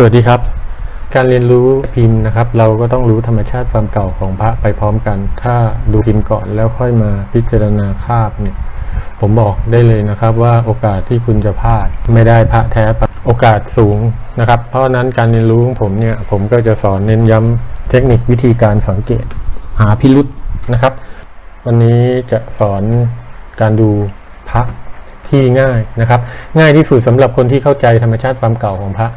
สวัสดีครับ การเรียนรู้พิมพ์นะครับ เราก็ต้องรู้ธรรมชาติความเก่าของพระไปพร้อมกัน ถ้าดูพิมพ์ก่อนแล้วค่อยมาพิจารณาคาบเนี่ย ผมบอกได้เลยนะครับว่าโอกาสที่คุณจะพลาดไม่ได้พระแท้โอกาสสูงนะครับ เพราะฉะนั้นการเรียนรู้ของผมเนี่ย ผมก็จะสอนเน้นย้ำเทคนิควิธีการสังเกต หาพิรุษนะครับ วันนี้จะสอนการดูพระที่ง่ายนะครับ ง่ายที่สุดสำหรับคนที่เข้าใจธรรมชาติความเก่าของพระ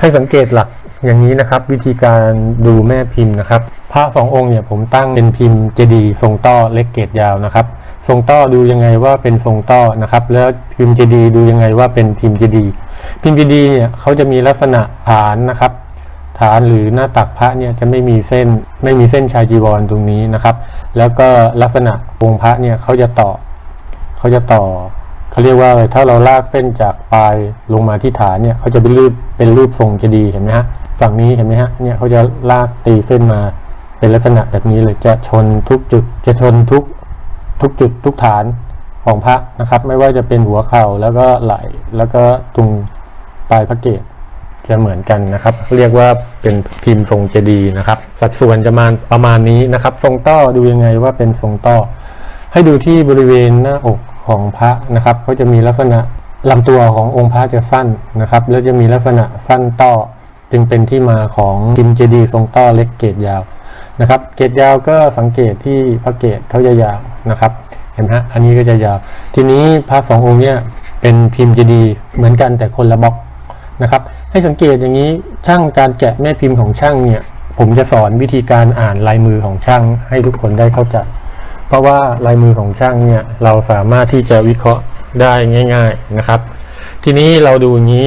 ให้สังเกตหลักอย่างนี้นะครับ วิธีการดูแม่พิมพ์นะครับ พระสององค์เนี่ยผมตั้งเป็นพิมพ์เจดีย์ทรงต้อเล็กเกรดยาวนะครับ ทรงต้อดูยังไงว่าเป็นทรงต้อนะครับ แล้วพิมพ์เจดีย์ดูยังไงว่าเป็นพิมพ์เจดีย์พิมพ์เจดีย์เนี่ยเขาจะมีลักษณะฐานนะครับ ฐานหรือหน้าตักพระเนี่ยจะไม่มีเส้นไม่มีเส้นชายจีวรตรงนี้นะครับ แล้วก็ลักษณะองค์พระเนี่ยเขาจะต่อเขาจะต่อ เขาเรียกว่าอะไรถ้าเราลากเส้นจากปลายลงมาที่ฐานเนี่ยเขาจะเป็นรูปเป็นรูปทรงเจดีย์เห็นไหมฮะฝั่งนี้เห็นไหมฮะเนี่ยเขาจะลากตีเส้นมาเป็นลักษณะแบบนี้เลยจะชนทุกจุดจะชนทุกทุกจุดทุกฐานของพระนะครับ ไม่ว่าจะเป็นหัวเข่าแล้วก็ไหล่แล้วก็ตรงปลายพระเกศจะเหมือนกันนะครับ เรียกว่าเป็นพิมพ์ทรงเจดีย์นะครับ สัดส่วนจะมาประมาณนี้นะครับ ทรงต้อดูยังไงว่าเป็นทรงต้อ ให้ดูที่บริเวณหน้าอก ของพระนะครับเขาจะมีลักษณะลำตัวขององค์พระจะสั้นนะครับ แล้วจะมีลักษณะสั้นต้อจึงเป็นที่มาของพิมพ์เจดีทรงต้อเล็กเกรดยาวนะครับ เกรดยาวก็สังเกตที่พระเกศเขาจะยาวนะครับเห็นไหมฮะอันนี้ก็จะยาว ทีนี้พระสององค์เนี่ยเป็นพิมพ์เจดีเหมือนกันแต่คนละบล็อกนะครับ ให้สังเกตอย่างนี้ช่างการแกะแม่พิมพ์ของช่างเนี่ย ผมจะสอนวิธีการอ่านลายมือของช่างให้ทุกคนได้เข้าใจ เพราะว่าลายมือของช่างเนี่ยเราสามารถที่จะวิเคราะห์ได้ง่าย ๆนะครับ ทีนี้เราดูอย่างนี้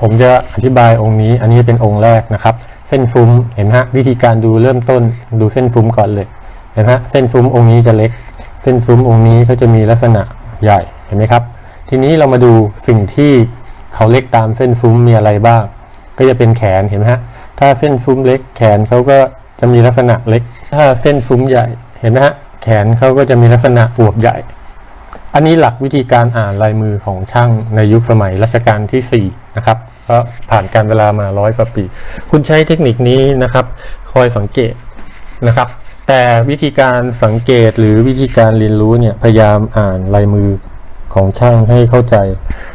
ผมจะอธิบายองค์นี้ อันนี้เป็นองค์แรกนะครับ เส้นฟุ้มเห็นไหมฮะวิธีการดูเริ่มต้นดูเส้นฟุ้มก่อนเลยเห็นไหมฮะเส้นฟุ้มองค์นี้จะเล็ก เส้นฟุ้มองค์นี้เขาจะมีลักษณะใหญ่เห็นไหมครับ ทีนี้เรามาดูสิ่งที่เขาเล็กตามเส้นฟุ้มมีอะไรบ้าง ก็จะเป็นแขนเห็นไหมฮะถ้าเส้นฟุ้มเล็กแขนเขาก็จะมีลักษณะเล็ก ถ้าเส้นฟุ้มใหญ่เห็นไหมฮะ ขนเขาก็จะมีลักษณะอวบใหญ่ อันนี้หลักวิธีการอ่านลายมือของช่างในยุคสมัยรัชกาลที่4นะครับก็ผ่านการเวลามาร้อยกว่าปี คุณใช้เทคนิคนี้นะครับ คอยสังเกตนะครับ แต่วิธีการสังเกตหรือวิธีการเรียนรู้เนี่ยพยายามอ่านลายมือของช่างให้เข้าใจ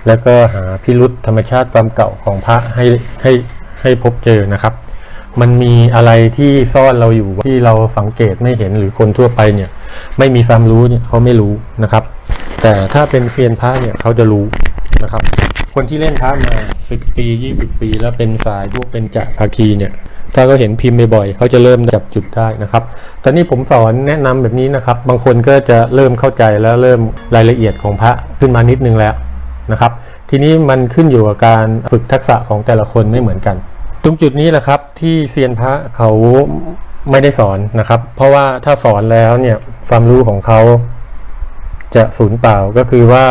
แล้วก็หาพิรุษธรรมชาติความเก่าของพระให้ให้ให้พบเจอนะครับ มันมีอะไรที่ซ่อนเราอยู่ที่เราสังเกตไม่เห็นหรือคนทั่วไปเนี่ย ไม่มีความรู้เนี่ยเขาไม่รู้นะครับ แต่ถ้าเป็นเซียนพระเนี่ยเขาจะรู้นะครับ คนที่เล่นพระมา10ปี20ปี แล้วเป็นสายพวกเป็นจักรภาคีเนี่ย ถ้าเขาเห็นพิมพ์บ่อยๆเขาจะเริ่มจับจุดได้นะครับ ตอนนี้ผมสอนแนะนำแบบนี้นะครับ บางคนก็จะเริ่มเข้าใจแล้วเริ่มรายละเอียดของพระขึ้นมานิดนึงแล้วนะครับ ทีนี้มันขึ้นอยู่กับการฝึกทักษะของแต่ละคนไม่เหมือนกัน ตรงจุดนี้แหละครับที่เซียนพระเขา ไม่ได้สอนนะครับ เพราะว่าถ้าสอนแล้วเนี่ยความรู้ของเขาจะสูญเปล่าก็คือว่า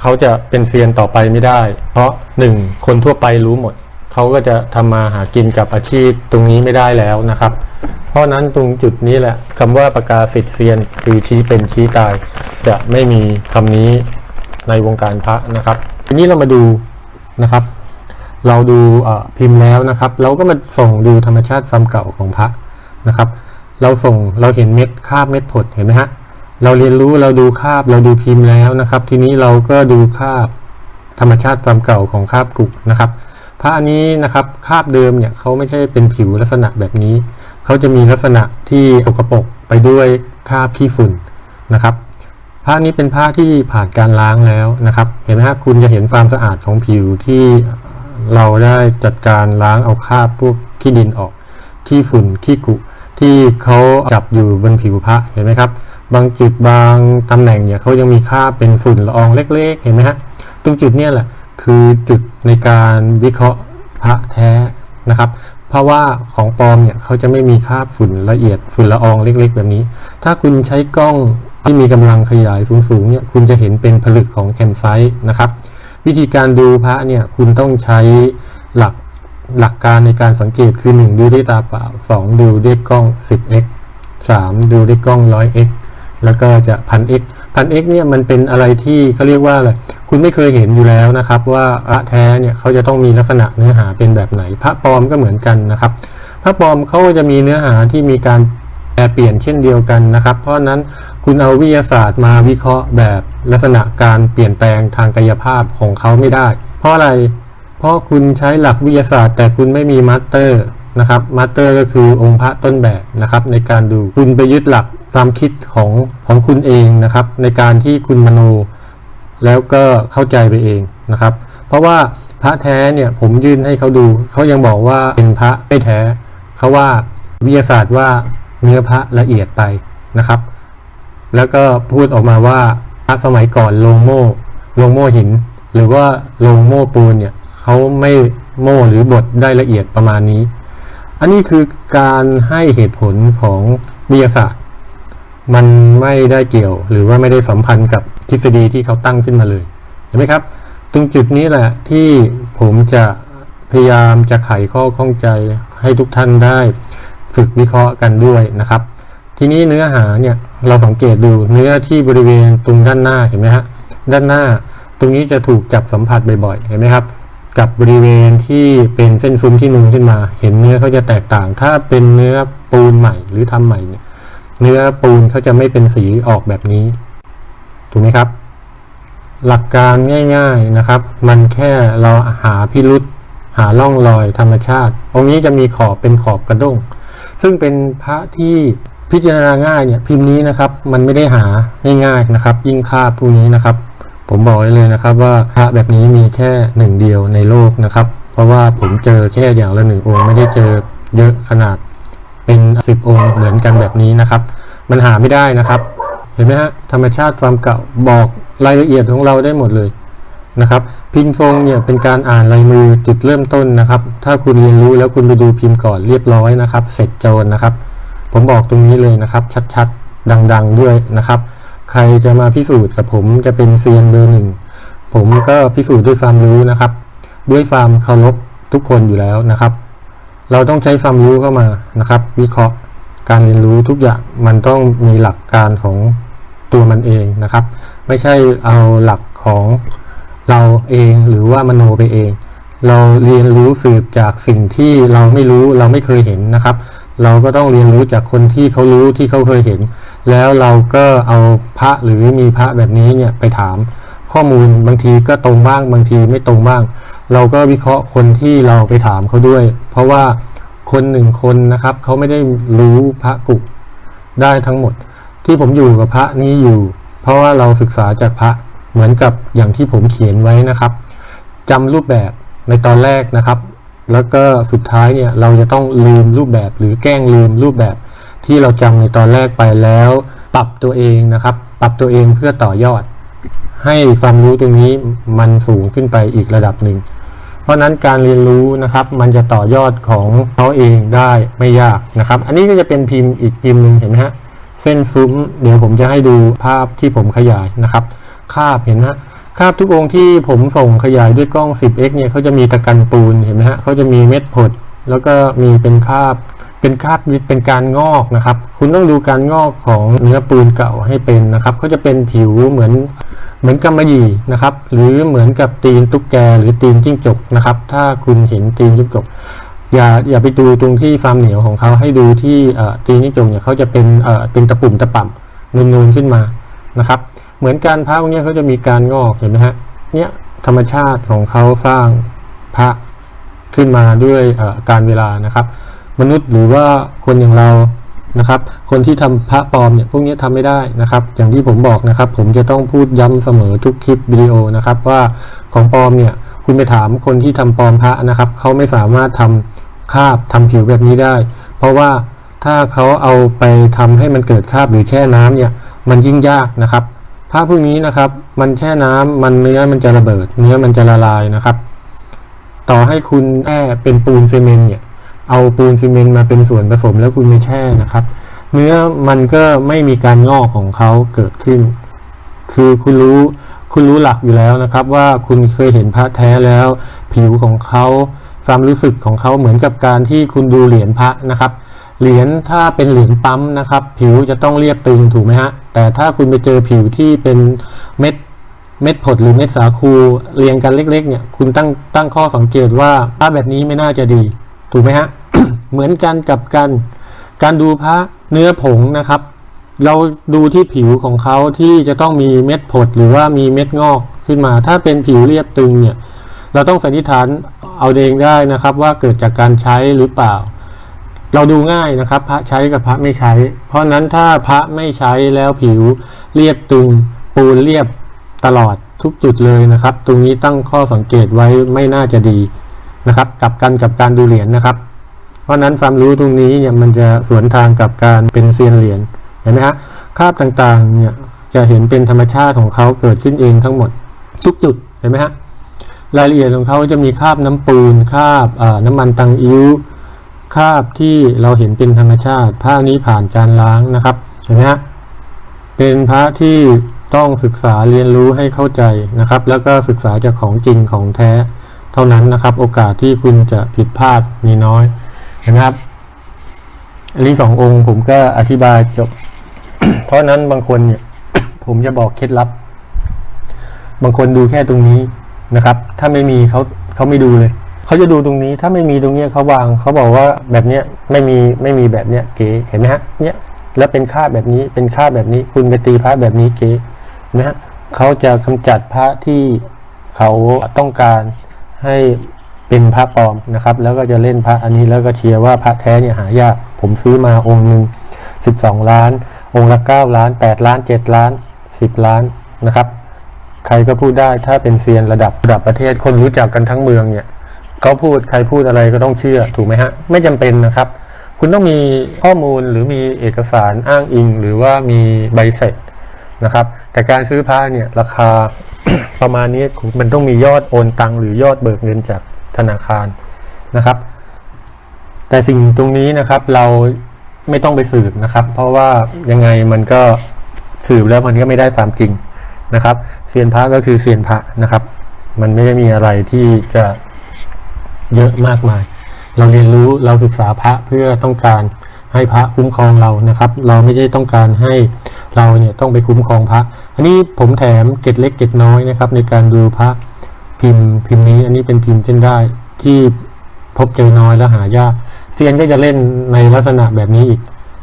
เขาจะเป็นเซียนต่อไปไม่ได้ เพราะหนึ่งคนทั่วไปรู้หมด เขาก็จะทำมาหากินกับอาชีพตรงนี้ไม่ได้แล้วนะครับ เพราะนั้นตรงจุดนี้แหละคำว่าประกาศสิทธิ์เซียนคือชี้เป็นชี้ตาย จะไม่มีคำนี้ในวงการพระนะครับทีนี้เรามาดูนะครับ เราดูพิมพ์แล้วนะครับ เราก็มาส่งดูธรรมชาติความเก่าของพระ นะครับ เราส่งเราเห็นเม็ดคาบเม็ดผดเห็นไหมฮะเราเรียนรู้เราดูคาบเราดูพิมพ์แล้วนะครับ ทีนี้เราก็ดูคาบธรรมชาติความเก่าของคาบกุกนะครับพระอันนี้นะครับคาบเดิมเนี่ยเขาไม่ใช่เป็นผิวลักษณะแบบนี้เขาจะมีลักษณะที่สกระปกไปด้วยคาบขี้ฝุ่นนะครับผ้านี้เป็นผ้าที่ผ่านการล้างแล้วนะครับ เห็นไหมฮะคุณจะเห็นความสะอาดของผิวที่เราได้จัดการล้างเอาคราบพวกขี้ดินออกขี้ฝุ่นขี้กุ ที่เขาจับอยู่บนผิวพระเห็นไหมครับ บางจุดบางตำแหน่งเนี่ยเขายังมีคราเป็นฝุ่นละอองเล็ก ๆ เห็นไหมฮะตรงจุดเนี้แหละคือจุดในการวิเคราะห์พระแท้นะครับ เพราะว่าของปลอมเนี่ยเขาจะไม่มีคราฝุ่นละเอียดฝุ่นละอองเล็ก ๆ แบบนี้ ถ้าคุณใช้กล้องที่มีกำลังขยายสูงๆเนี่ยคุณจะเห็นเป็นผลึกของแคนไซต์นะครับ วิธีการดูพระเนี่ยคุณต้องใช้หลัก หลักการในการสังเกตคือ 1 ดูด้วยตาเปล่า 2 ดูด้วยกล้อง 10x 3 ดูด้วยกล้อง 100x แล้วก็จะ 1000x พันเอกเนี่ยมันเป็นอะไรที่เขาเรียกว่าอะไร คุณไม่เคยเห็นอยู่แล้วนะครับ ว่าพระแท้เนี่ยเขาจะต้องมีลักษณะเนื้อหาเป็นแบบไหน พระปลอมก็เหมือนกันนะครับ พระปลอมเขาจะมีเนื้อหาที่มีการแปรเปลี่ยนเช่นเดียวกันนะครับ เพราะนั้นคุณเอาวิทยาศาสตร์มาวิเคราะห์แบบลักษณะการเปลี่ยนแปลงทางกายภาพของเขาไม่ได้ เพราะอะไร ราะคุณใช้หลักวิทยาศาสตร์ แต่คุณไม่มีมาสเตอร์นะครับมาสเตอร์ก็คือองค์พระต้นแบบนะครับ ในการดูคุณไปยึดหลักความคิดของของคุณเองนะครับ ในการที่คุณมโนแล้วก็เข้าใจไปเองนะครับ เพราะว่าพระแท้เนี่ยผมยื่นให้เขาดูเขายังบอกว่าเป็นพระไม่แท้เขาว่าวิทยาศาสตร์ว่าเนื้อพระละเอียดไปนะครับ แล้วก็พูดออกมาว่าพระสมัยก่อนลงโม่ลงโม่หิน หรือว่าลงโม่ปูนเนี่ย เขาไม่โม่หรือบดได้ละเอียดประมาณนี้ อันนี้คือการให้เหตุผลของวิทยาศาสตร์ มันไม่ได้เกี่ยว หรือว่าไม่ได้สัมพันธ์กับทฤษฎีที่เขาตั้งขึ้นมาเลย เห็นไหมครับ ตรงจุดนี้แหละที่ผมจะพยายามจะไขข้อข้องใจให้ทุกท่านได้ฝึกวิเคราะห์กันด้วยนะครับ ทีนี้เนื้อหาเนี่ยเราสังเกตดูเนื้อที่บริเวณตรงด้านหน้าเห็นไหมฮะด้านหน้าตรงนี้จะถูกจับสัมผัสบ่อยๆ เห็นไหมครับ กับบริเวณที่เป็นเส้นซุ้มที่นูนขึ้นมา เห็นเนื้อเขาจะแตกต่าง ถ้าเป็นเนื้อปูนใหม่หรือทำใหม่เนี่ยเนื้อปูนเขาจะไม่เป็นสีออกแบบนี้ ถูกไหมครับ หลักการง่าย ๆนะครับ มันแค่เราหาพิรุษหาร่องรอยธรรมชาติ องค์นี้จะมีขอบเป็นขอบกระด้ง ซึ่งเป็นพระที่พิจารณาง่ายเนี่ยพิมพ์นี้นะครับ มันไม่ได้หาง่ายๆนะครับ ยิ่งค่าพวกนี้นะครับ ผมบอกไว้เลยนะครับว่าพระแบบนี้มีแค่หนึ่งเดียวในโลกนะครับ เพราะว่าผมเจอแค่อย่างละหนึ่งองค์ไม่ได้เจอเยอะขนาดเป็นสิบองค์เหมือนกันแบบนี้นะครับ มันหาไม่ได้นะครับ เห็นไหมฮะธรรมชาติความเก่าบอกรายละเอียดของเราได้หมดเลยนะครับ พิมพ์ทรงเนี่ยเป็นการอ่านลายมือจุดเริ่มต้นนะครับ ถ้าคุณเรียนรู้แล้วคุณไปดูพิมพ์ก่อนเรียบร้อยนะครับ เสร็จโจรนะครับ ผมบอกตรงนี้เลยนะครับ ชัดๆ ดัง ๆ ด้วยนะครับ ใครจะมาพิสูจน์กับผมจะเป็นเซียนเบอร์หนึ่งผมก็พิสูจน์ด้วยความรู้นะครับ ด้วยความเคารพทุกคนอยู่แล้วนะครับ เราต้องใช้ความรู้เข้ามานะครับ วิเคราะห์การเรียนรู้ทุกอย่างมันต้องมีหลักการของตัวมันเองนะครับ ไม่ใช่เอาหลักของเราเองหรือว่ามโนไปเอง เราเรียนรู้สืบจากสิ่งที่เราไม่รู้เราไม่เคยเห็นนะครับ เราก็ต้องเรียนรู้จากคนที่เขารู้ที่เขาเคยเห็น แล้วเราก็เอาพระหรือมีพระแบบนี้เนี่ยไปถามข้อมูลบางทีก็ตรงบ้างบางทีไม่ตรงบ้าง เราก็วิเคราะห์คนที่เราไปถามเขาด้วย เพราะว่าคนหนึ่งคนนะครับเขาไม่ได้รู้พระกุได้ทั้งหมด ที่ผมอยู่กับพระนี้อยู่ เพราะว่าเราศึกษาจากพระเหมือนกับอย่างที่ผมเขียนไว้นะครับจำรูปแบบในตอนแรกนะครับ แล้วก็สุดท้ายเนี่ยเราจะต้องลืมรูปแบบหรือแกล้งลืมรูปแบบ ที่เราจำในตอนแรกไปแล้ว ปรับตัวเองนะครับ ปรับตัวเองเพื่อต่อยอด ให้ความรู้ตรงนี้มันสูงขึ้นไปอีกระดับหนึ่ง เพราะฉะนั้นการเรียนรู้นะครับ มันจะต่อยอดของเขาเองได้ไม่ยากนะครับ อันนี้ก็จะเป็นพิมพ์อีกพิมพ์หนึ่งเห็นไหมฮะเส้นซุ้ม เดี๋ยวผมจะให้ดูภาพที่ผมขยายนะครับคาบเห็นไหมฮะคาบทุกองค์ที่ผมส่งขยายด้วยกล้อง 10x เนี่ยเขาจะมีตะกันปูนเห็นไหมฮะเขาจะมีเม็ดผด แล้วก็มีเป็นคาบ เป็นคาบเป็นการงอกนะครับ คุณต้องดูการงอกของเนื้อปูนเก่าให้เป็นนะครับเขาจะเป็นผิวเหมือนเหมือนกำมะหยี่นะครับ หรือเหมือนกับตีนตุ๊กแกหรือตีนจิ้งจกนะครับ ถ้าคุณเห็นตีนจิ้งจกอย่าอย่าไปดูตรงที่ฟาร์มเหนียวของเขาให้ดูที่ตีนจิ้งจกเนี่ยเขาจะเป็นเป็นตะปุ่มตะป่ำนูนๆขึ้นมานะครับ เหมือนการพระพวกนี้เขาจะมีการงอกเห็นไหมฮะเนี่ยธรรมชาติของเขาสร้างพระขึ้นมาด้วยการเวลานะครับ มนุษย์หรือว่าคนอย่างเรานะครับ คนที่ทำพระปลอมเนี่ยพวกนี้ทำไม่ได้นะครับ อย่างที่ผมบอกนะครับ ผมจะต้องพูดย้ำเสมอทุกคลิปวิดีโอนะครับ ว่าของปลอมเนี่ยคุณไปถามคนที่ทำปลอมพระนะครับเขาไม่สามารถทำคราบทำผิวแบบนี้ได้ เพราะว่าถ้าเขาเอาไปทำให้มันเกิดคราบหรือแช่น้ำเนี่ยมันยิ่งยากนะครับผ้าพวกนี้นะครับ มันแช่น้ำมันเนื้อมันจะระเบิด เนื้อมันจะละลายนะครับ ต่อให้คุณแช่เป็นปูนซีเมนต์เนี่ย เอาปูนซีเมนต์มาเป็นส่วนผสมแล้วคุณไปแช่นะครับ เนื้อมันก็ไม่มีการงอกของเขาเกิดขึ้น คือคุณรู้คุณรู้หลักอยู่แล้วนะครับ ว่าคุณเคยเห็นพระแท้แล้ว ผิวของเขาความรู้สึกของเขาเหมือนกับการที่คุณดูเหรียญพระนะครับ เหรียญถ้าเป็นเหรียญปั๊มนะครับ ผิวจะต้องเรียบตึงถูกไหมฮะแต่ถ้าคุณไปเจอผิวที่เป็นเม็ดเม็ดผดหรือเม็ดสาคูเรียงกันเล็ก ๆ เนี่ย คุณตั้งตั้งข้อสังเกตว่าพระแบบนี้ไม่น่าจะดี ถูกไหมฮะเหมือนกันกับการการดูพระเนื้อผงนะครับ เราดูที่ผิวของเขาที่จะต้องมีเม็ดผดหรือว่ามีเม็ดงอกขึ้นมา ถ้าเป็นผิวเรียบตึงเนี่ย เราต้องสันนิษฐานเอาเองได้นะครับ ว่าเกิดจากการใช้หรือเปล่า เราดูง่ายนะครับ พระใช้กับพระไม่ใช้ เพราะฉะนั้นถ้าพระไม่ใช้แล้วผิวเรียบตึง ปูนเรียบตลอดทุกจุดเลยนะครับ ตรงนี้ตั้งข้อสังเกตไว้ไม่น่าจะดี นะครับกลับกันกับการดูเหรียญนะครับ เพราะนั้นความรู้ตรงนี้เนี่ยมันจะสวนทางกับการเป็นเซียนเหรียญเห็นไหมฮะคาบต่างๆเนี่ยจะเห็นเป็นธรรมชาติของเขาเกิดขึ้นเองทั้งหมด ทุกจุดเห็นไหมฮะรายละเอียดของเขาจะมีคาบน้ำปูนคาบน้ำมันตังอิ้วคาบที่เราเห็นเป็นธรรมชาติผ้านี้ผ่านการล้างนะครับเห็นไหมฮะเป็นพระที่ต้องศึกษาเรียนรู้ให้เข้าใจนะครับ แล้วก็ศึกษาจากของจริงของแท้ เท่านั้นนะครับ โอกาสที่คุณจะผิดพลาดมีน้อยนไหมครับอันนี้สององค์ผมก็อธิบายจบ เพราะนั้นบางคนเนี่ย ผมจะบอกเคล็ดลับ บางคนดูแค่ตรงนี้นะครับ ถ้าไม่มีเขาเขาไม่ดูเลยเขาจะดูตรงนี้ ถ้าไม่มีตรงเนี้ยเขาวางเขาบอกว่าแบบเนี้ยไม่มีไม่มีแบบเนี้ยเก๋เห็นไหมฮะเนี่ยแล้วเป็นค่าแบบนี้เป็นค่าแบบนี้ คุณไปตีพระแบบนี้เก๋เห็นไหมฮะเขาจะกำจัดพระที่เขาต้องการ ให้เป็นพระปลอมนะครับ แล้วก็จะเล่นพระอันนี้แล้วก็เชียร์ว่าพระแท้เนี่ยหายาก ผมซื้อมาองค์หนึ่งสิบสองล้าน องค์ละเก้าล้านแปดล้านเจ็ดล้านสิบล้านนะครับ ใครก็พูดได้ถ้าเป็นเซียนระดับระดับประเทศคนรู้จักกันทั้งเมืองเนี่ยเขาพูดใครพูดอะไรก็ต้องเชื่อถูกไหมฮะ ไม่จำเป็นนะครับ คุณต้องมีข้อมูลหรือมีเอกสารอ้างอิง หรือว่ามีใบเสร็จ นะครับ แต่การซื้อพระเนี่ยราคาประมาณนี้มันต้องมียอดโอนตังหรือยอดเบิกเงินจากธนาคารนะครับ แต่สิ่งตรงนี้นะครับเราไม่ต้องไปสืบนะครับ เพราะว่ายังไงมันก็สืบแล้วมันก็ไม่ได้ความจริงนะครับเซียนพระก็คือเซียนพระนะครับ มันไม่ได้มีอะไรที่จะเยอะมากมาย เราเรียนรู้เราศึกษาพระเพื่อต้องการให้พระคุ้มครองเรานะครับ เราไม่ได้ต้องการให้ เราเนี่ยต้องไปคุ้มครองพระ อันนี้ผมแถมเกร็ดเล็กเกร็ดน้อยนะครับ ในการดูพระพิมพ์พิมพ์นี้ อันนี้เป็นพิมพ์เส้นได้ที่พบเจอน้อยและหายากเซียนก็จะเล่นในลักษณะแบบนี้อีก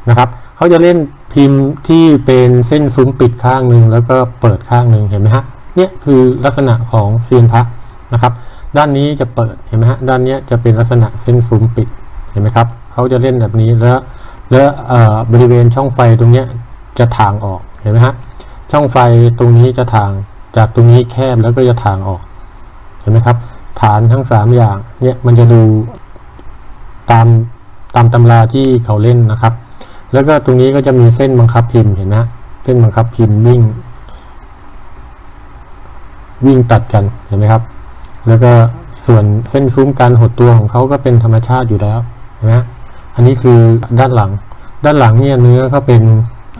นะครับเขาจะเล่นพิมพ์ที่เป็นเส้นซุ้มปิดข้างหนึ่งแล้วก็เปิดข้างหนึ่งเห็นไหมฮะเนี่ยคือลักษณะของเซียนพระนะครับ ด้านนี้จะเปิดเห็นไหมฮะด้านนี้จะเป็นลักษณะเส้นซุ้มปิดเห็นไหมครับเขาจะเล่นแบบนี้แล้วแล้วบริเวณช่องไฟตรงเนี้ย จะถางออกเห็นไหมฮะช่องไฟตรงนี้จะถางจากตรงนี้แคบแล้วก็จะถางออกเห็นไหมครับ ฐานทั้งสามอย่างเนี่ยมันจะดูตามตามตำราที่เขาเล่นนะครับ แล้วก็ตรงนี้ก็จะมีเส้นบังคับพิมพ์เห็นไหมฮะเส้นบังคับพิมพ์วิ่ง วิ่งตัดกันเห็นไหมครับ แล้วก็ส่วนเส้นซุ้มการหดตัวของเขาก็เป็นธรรมชาติอยู่แล้วเห็นไหมฮะอันนี้คือด้านหลัง ด้านหลังเนี่ยเนื้อเขาเป็น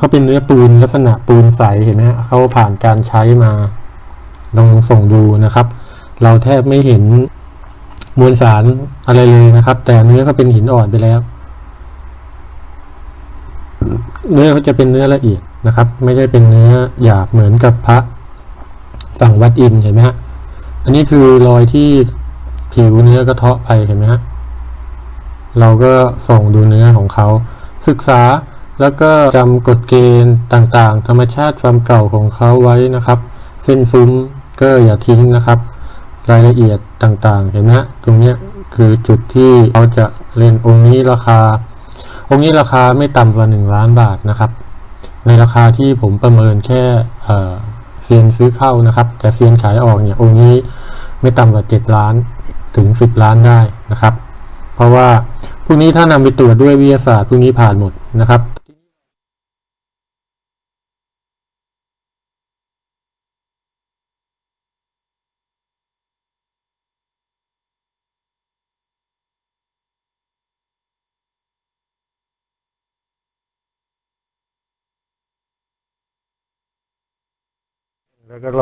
เขาเป็นเนื้อปูนลักษณะปูนใสเห็นไหมฮะเขาผ่านการใช้มาลองส่งดูนะครับ เราแทบไม่เห็นมวลสารอะไรเลยนะครับ แต่เนื้อก็เป็นหินอ่อนไปแล้ว เนื้อเขาจะเป็นเนื้อละเอียดนะครับ ไม่ใช่เป็นเนื้อหยาบเหมือนกับพระฝั่งวัดอินเห็นไหมฮะอันนี้คือรอยที่ผิวเนื้อกระเทาะไปเห็นไหมฮะเราก็ส่องดูเนื้อของเขาศึกษา แล้วก็จำกฎเกณฑ์ต่างๆ ธรรมชาติความเก่าของเขาไว้นะครับ เส้นซุ้มก็อย่าทิ้งนะครับ รายละเอียดต่างๆ เห็นไหมตรงนี้คือจุดที่เขาจะเล่นองค์นี้ราคา องค์นี้ราคาไม่ต่ำกว่าหนึ่งล้านบาทนะครับ ในราคาที่ผมประเมินแค่เซียนซื้อเข้านะครับ แต่เซียนขายออกเนี่ยองค์นี้ไม่ต่ำกว่าเจ็ดล้านถึงสิบล้านได้นะครับ เพราะว่าพวกนี้ถ้านำไปตรวจด้วยวิทยาศาสตร์พวกนี้ผ่านหมดนะครับ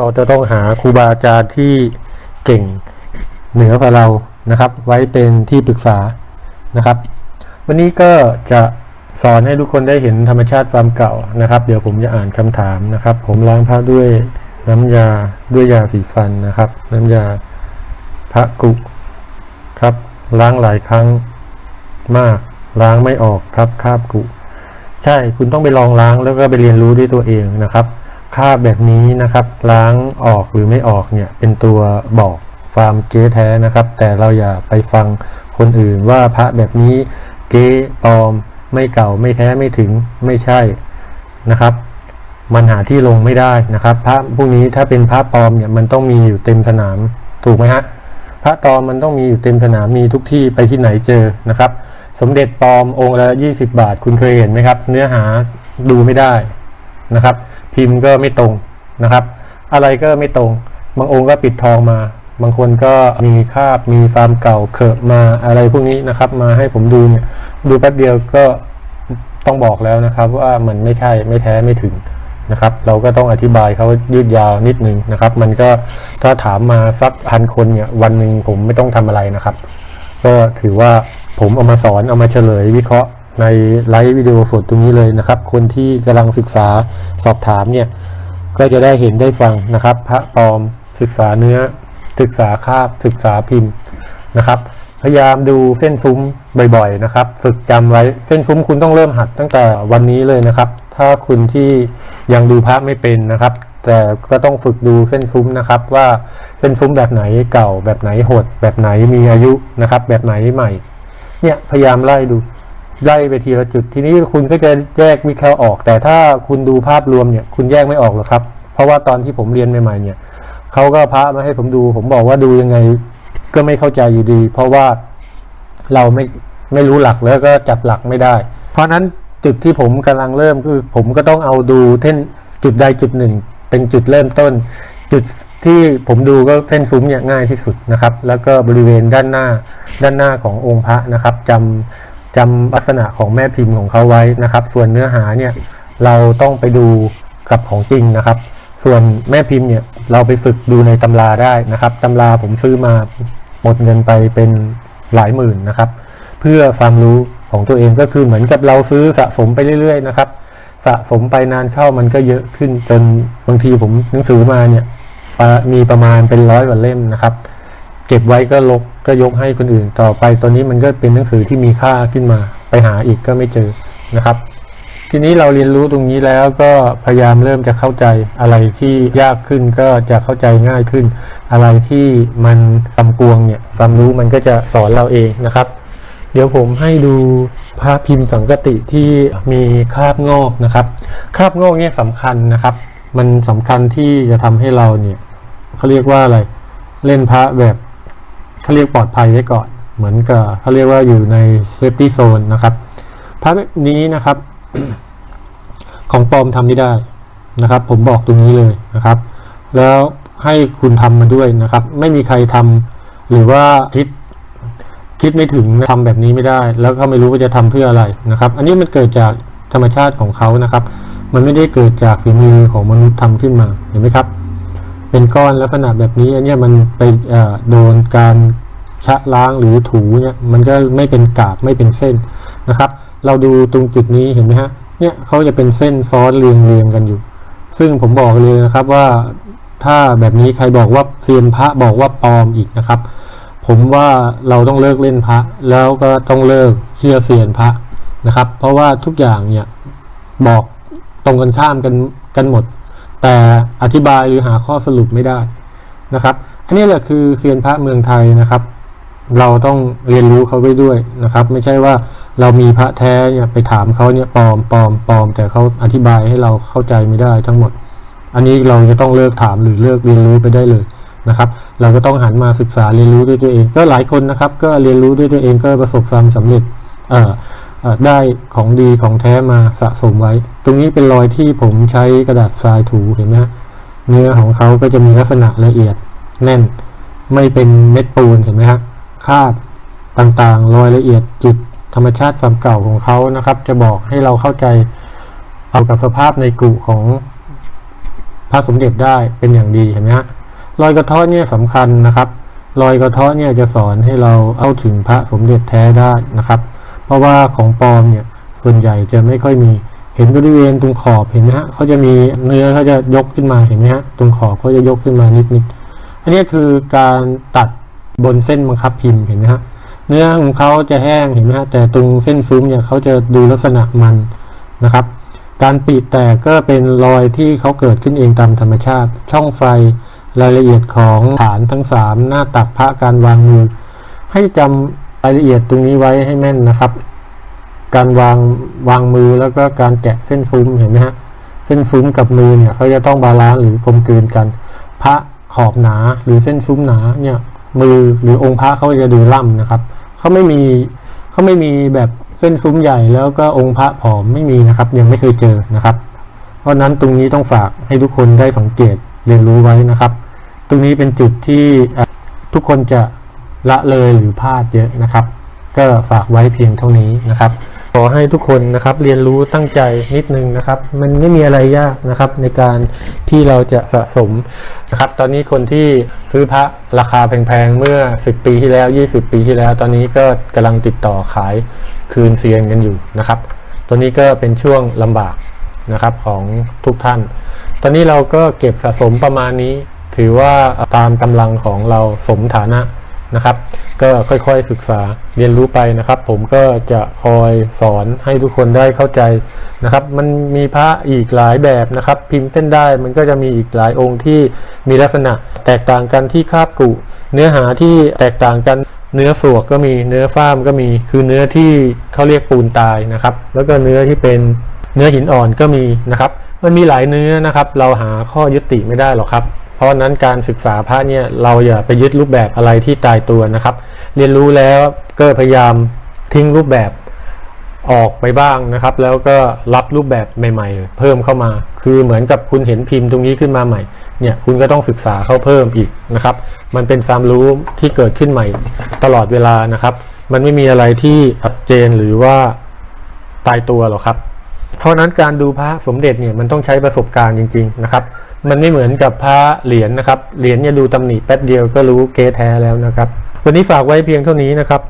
เราจะต้องหาครูบาอาจารย์ที่เก่งเหนือกว่าเรานะครับ ไว้เป็นที่ปรึกษานะครับ วันนี้ก็จะสอนให้ทุกคนได้เห็นธรรมชาติความเก่านะครับ เดี๋ยวผมจะอ่านคำถามนะครับ ผมล้างพระด้วยน้ำยาด้วยยาสีฟันนะครับ น้ำยาพระกุครับ ล้างหลายครั้งมากล้างไม่ออกครับคาบกุ ใช่คุณต้องไปลองล้างแล้วก็ไปเรียนรู้ด้วยตัวเองนะครับ คาบแบบนี้นะครับ ล้างออกหรือไม่ออกเนี่ยเป็นตัวบอกฟาร์มเก๊แท้นะครับ แต่เราอย่าไปฟังคนอื่นว่าพระแบบนี้เก๊ปลอมไม่เก่าไม่แท้ไม่ถึงไม่ใช่นะครับ มันหาที่ลงไม่ได้นะครับ พระพวกนี้ถ้าเป็นพระปลอมเนี่ยมันต้องมีอยู่เต็มสนามถูกไหมฮะพระปลอมมันต้องมีอยู่เต็มสนามมีทุกที่ไปที่ไหนเจอนะครับ สมเด็จปลอมองค์ละ 20 บาท คุณเคยเห็นไหมครับ เนื้อหาดูไม่ได้นะครับ พิมพ์ก็ไม่ตรงนะครับ อะไรก็ไม่ตรง บางองค์ก็ปิดทองมา บางคนก็มีคาบมีฟาร์มเก่าเขิบมาอะไรพวกนี้นะครับ มาให้ผมดูเนี่ยดูแป๊บเดียวก็ต้องบอกแล้วนะครับ ว่ามันไม่ใช่ไม่แท้ไม่ถึงนะครับเราก็ต้องอธิบายเขายืดยาวนิดนึงนะครับ มันก็ถ้าถามมาสักพันคนเนี่ยวันหนึ่งผมไม่ต้องทำอะไรนะครับ ก็ถือว่าผมเอามาสอนเอามาเฉลยวิเคราะห์ ในไลฟ์วิดีโอสดตรงนี้เลยนะครับ คนที่กำลังศึกษาสอบถามเนี่ย ก็จะได้เห็นได้ฟังนะครับ พระปลอมศึกษาเนื้อ ศึกษาคาบศึกษาพิมพ์นะครับ พยายามดูเส้นซุ้มบ่อยๆนะครับ ฝึกจำไว้เส้นซุ้มคุณต้องเริ่มหัดตั้งแต่วันนี้เลยนะครับ ถ้าคุณที่ยังดูพระไม่เป็นนะครับ แต่ก็ต้องฝึกดูเส้นซุ้มนะครับว่าเส้นซุ้มแบบไหนเก่าแบบไหนหด แบบไหนมีอายุนะครับ แบบไหนใหม่เนี่ยพยายามไล่ดู ไล่ไปทีละจุด ทีนี้คุณก็จะแยกวิเคราะห์ออก แต่ถ้าคุณดูภาพรวมเนี่ยคุณแยกไม่ออกหรอกครับ เพราะว่าตอนที่ผมเรียนใหม่ๆเนี่ยเขาก็พระมาให้ผมดู ผมบอกว่าดูยังไงก็ไม่เข้าใจอยู่ดี เพราะว่าเราไม่ไม่รู้หลักแล้วก็จับหลักไม่ได้ เพราะฉะนั้นจุดที่ผมกำลังเริ่มคือผมก็ต้องเอาดูเท่นจุดใดจุดหนึ่ง เป็นจุดเริ่มต้น จุดที่ผมดูก็เส้นซุ้มเนี่ยง่ายที่สุดนะครับ แล้วก็บริเวณด้านหน้าด้านหน้าขององค์พระนะครับจำ จำลักษณะของแม่พิมพ์ของเขาไว้นะครับ ส่วนเนื้อหาเนี่ยเราต้องไปดูกับของจริงนะครับ ส่วนแม่พิมพ์เนี่ยเราไปฝึกดูในตำราได้นะครับตำราผมซื้อมาหมดเงินไปเป็นหลายหมื่นนะครับ เพื่อความรู้ของตัวเองก็คือเหมือนกับเราซื้อสะสมไปเรื่อยๆนะครับ สะสมไปนานเข้ามันก็เยอะขึ้นจนบางทีผมหนังสือมาเนี่ยปะมีประมาณเป็นร้อยกว่าเล่มนะครับ เก็บไว้ก็ลก ก็ยกให้คนอื่นต่อไปตอนนี้มันก็เป็นหนังสือที่มีค่าขึ้นมา ไปหาอีกก็ไม่เจอนะครับ ทีนี้เราเรียนรู้ตรงนี้แล้วก็พยายามเริ่มจะเข้าใจอะไรที่ยากขึ้นก็จะเข้าใจง่ายขึ้น อะไรที่มันตำกวงเนี่ยความรู้มันก็จะสอนเราเองนะครับ เดี๋ยวผมให้ดูภาพพิมพ์สังกติที่มีคราบงอกนะครับ คราบงอกเนี่ยสำคัญนะครับ มันสำคัญที่จะทำให้เราเนี่ยเขาเรียกว่าอะไรเล่นพระแบบ เขาเรียกปลอดภัยไว้ก่อน เหมือนกับเขาเรียกว่าอยู่ในเซฟตี้โซนนะครับพระนี้นะครับ ของปลอมทำไม่ได้นะครับ ผมบอกตรงนี้เลยนะครับ แล้วให้คุณทำมาด้วยนะครับ ไม่มีใครทำหรือว่าคิดคิดไม่ถึงทำแบบนี้ไม่ได้ แล้วก็ไม่รู้ว่าจะทำเพื่ออะไรนะครับ อันนี้มันเกิดจากธรรมชาติของเขานะครับ มันไม่ได้เกิดจากฝีมือของมนุษย์ทำขึ้นมาเห็นไหมครับ เป็นก้อนลักษณะแบบนี้อันเนี้ยมันไปโดนการชะล้างหรือถูเนี่ยมันก็ไม่เป็นกากไม่เป็นเส้นนะครับ เราดูตรงจุดนี้เห็นไหมฮะเนี่ยเขาจะเป็นเส้นซ้อนเรียงเรียงกันอยู่ ซึ่งผมบอกเลยนะครับว่าถ้าแบบนี้ใครบอกว่าเซียนพระบอกว่าปลอมอีกนะครับ ผมว่าเราต้องเลิกเล่นพระ แล้วก็ต้องเลิกเชื่อเซียนพระนะครับ เพราะว่าทุกอย่างเนี่ยบอกตรงกันข้ามกันกันหมด แต่อธิบายหรือหาข้อสรุปไม่ได้นะครับ อันนี้แหละคือเซียนพระเมืองไทยนะครับ เราต้องเรียนรู้เขาไว้ด้วยนะครับ ไม่ใช่ว่าเรามีพระแท้เนี่ยไปถามเขาเนี่ยปลอมปลอมปลอม แต่เขาอธิบายให้เราเข้าใจไม่ได้ทั้งหมด อันนี้เราจะต้องเลิกถามหรือเลิกเรียนรู้ไปได้เลยนะครับ เราก็ต้องหันมาศึกษาเรียนรู้ด้วยตัวเอง ก็หลายคนนะครับ ก็เรียนรู้ด้วยตัวเองก็ประสบความสำเร็จเอ่อ ได้ของดีของแท้มาสะสมไว้ ตรงนี้เป็นรอยที่ผมใช้กระดาษทรายถูเห็นไหมเนื้อของเขาก็จะมีลักษณะละเอียดแน่น ไม่เป็นเม็ดปูนเห็นไหมฮะคาบต่างๆ รอยละเอียดจุดธรรมชาติความเก่าของเขานะครับ จะบอกให้เราเข้าใจเอากับสภาพในกุของพระสมเด็จได้เป็นอย่างดีเห็นไหมฮะรอยกระเทาะเนี่ยสำคัญนะครับ รอยกระเทาะเนี่ยจะสอนให้เราเอาถึงพระสมเด็จแท้ได้นะครับ ราะว่าของปลอมเนี่ยส่วนใหญ่จะไม่ค่อยมีเห็นบริเวณตรงขอบเห็นไหมฮะเขาจะมีเนื้อเขาจะยกขึ้นมาเห็นไหมฮะตรงขอบเขาจะยกขึ้นมานิดๆอันนี้คือการตัดบนเส้นบังคับพิมพ์เห็นไหมฮะเนื้อของเขาจะแห้งเห็นไหมฮะแต่ตรงเส้นซุ้มเนี่ยเขาจะดูลักษณะมันนะครับ การปิดแตกก็เป็นรอยที่เขาเกิดขึ้นเองตามธรรมชาติ ช่องไฟรายละเอียดของฐานทั้งสามหน้าตักพระการวางมือให้จำ รายละเอียดตรงนี้ไว้ให้แม่นนะครับ การวางวางมือแล้วก็การแกะเส้นซุ้มเห็นไหมฮะเส้นซุ้มกับมือเนี่ยเขาจะต้องบาลานซ์หรือกลมกลืนกัน พระขอบหนาหรือเส้นซุ้มหนาเนี่ยมือหรือองค์พระเขาจะดูล่ำนะครับเขาไม่มีเขาไม่มีแบบเส้นซุ้มใหญ่แล้วก็องค์พระผอมไม่มีนะครับ ยังไม่เคยเจอนะครับ เพราะนั้นตรงนี้ต้องฝากให้ทุกคนได้สังเกตเรียนรู้ไว้นะครับ ตรงนี้เป็นจุดที่ทุกคนจะ ละเลยหรือพลาดเยอะนะครับ ก็ฝากไว้เพียงเท่านี้นะครับ ขอให้ทุกคนนะครับเรียนรู้ตั้งใจนิดนึงนะครับ มันไม่มีอะไรยากนะครับในการที่เราจะสะสมนะครับ ตอนนี้คนที่ซื้อพระราคาแพงๆ เมื่อ 10 ปีที่แล้ว 20 ปีที่แล้ว ตอนนี้ก็กำลังติดต่อขายคืนเซียนกันอยู่นะครับ ตัวนี้ก็เป็นช่วงลำบากนะครับของทุกท่าน ตอนนี้เราก็เก็บสะสมประมาณนี้ ถือว่าตามกำลังของเราสมฐานะ นะครับ ก็ค่อยๆศึกษาเรียนรู้ไปนะครับ ผมก็จะคอยสอนให้ทุกคนได้เข้าใจนะครับ มันมีพระอีกหลายแบบนะครับ พิมพ์เส้นได้มันก็จะมีอีกหลายองค์ที่มีลักษณะ แตกต่างกันที่คาบกุเนื้อหาที่แตกต่างกันเนื้อสวกก็มีเนื้อฟ้ามก็มี คือเนื้อที่เขาเรียกปูนตายนะครับ แล้วก็เนื้อที่เป็นเนื้อหินอ่อนก็มีนะครับ มันมีหลายเนื้อนะครับ เราหาข้อยุติไม่ได้หรอกครับ เพราะนั้นการศึกษาพระเนี่ยเราอย่าไปยึดรูปแบบอะไรที่ตายตัวนะครับ เรียนรู้แล้วก็พยายามทิ้งรูปแบบออกไปบ้างนะครับ แล้วก็รับรูปแบบใหม่ ๆ เพิ่มเข้ามา คือเหมือนกับคุณเห็นพิมพ์ตรงนี้ขึ้นมาใหม่เนี่ยคุณก็ต้องศึกษาเข้าเพิ่มอีกนะครับ มันเป็นความรู้ที่เกิดขึ้นใหม่ตลอดเวลานะครับ มันไม่มีอะไรที่ชัดเจนหรือว่าตายตัวหรอกครับ เพราะนั้นการดูพระสมเด็จเนี่ยมันต้องใช้ประสบการณ์จริง ๆ นะครับ มันไม่เหมือนกับพระเหรียญนะครับ เหรียญเนี่ยดูตำหนิแป๊บเดียวก็รู้เกแท้แล้วนะครับ วันนี้ฝากไว้เพียงเท่านี้นะครับ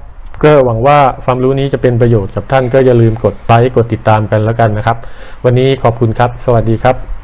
ก็หวังว่าความรู้นี้จะเป็นประโยชน์กับท่านก็อย่าลืมกดไลค์กดติดตามกันแล้วกันนะครับ วันนี้ขอบคุณครับ สวัสดีครับ